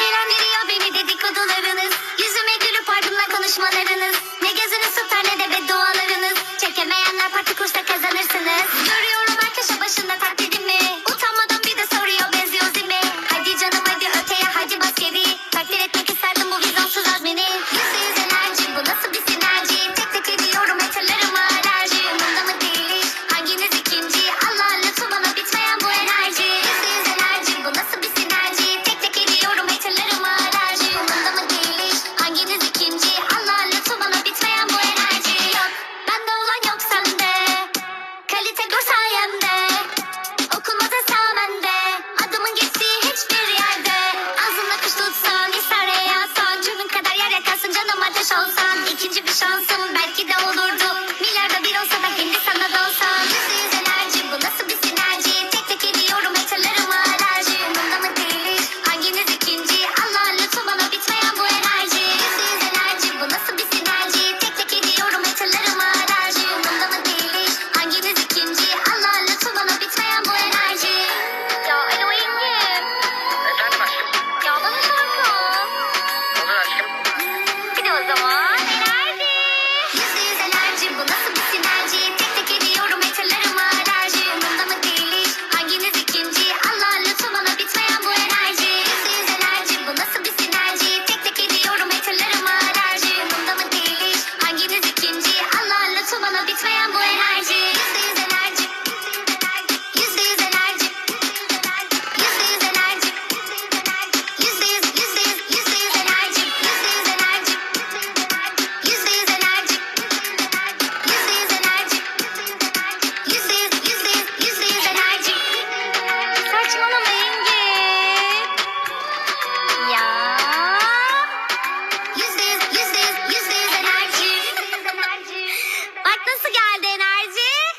Eğlendiriyor beni dedikodularınız. Yüzüme gülüp ardımla konuşmalarınız. Ne gözünüz tutar ne de beddualarınız Çekemeyenler parti kursa kazanırsınız. şansa ikinci bir şansım belki de olurdu. the.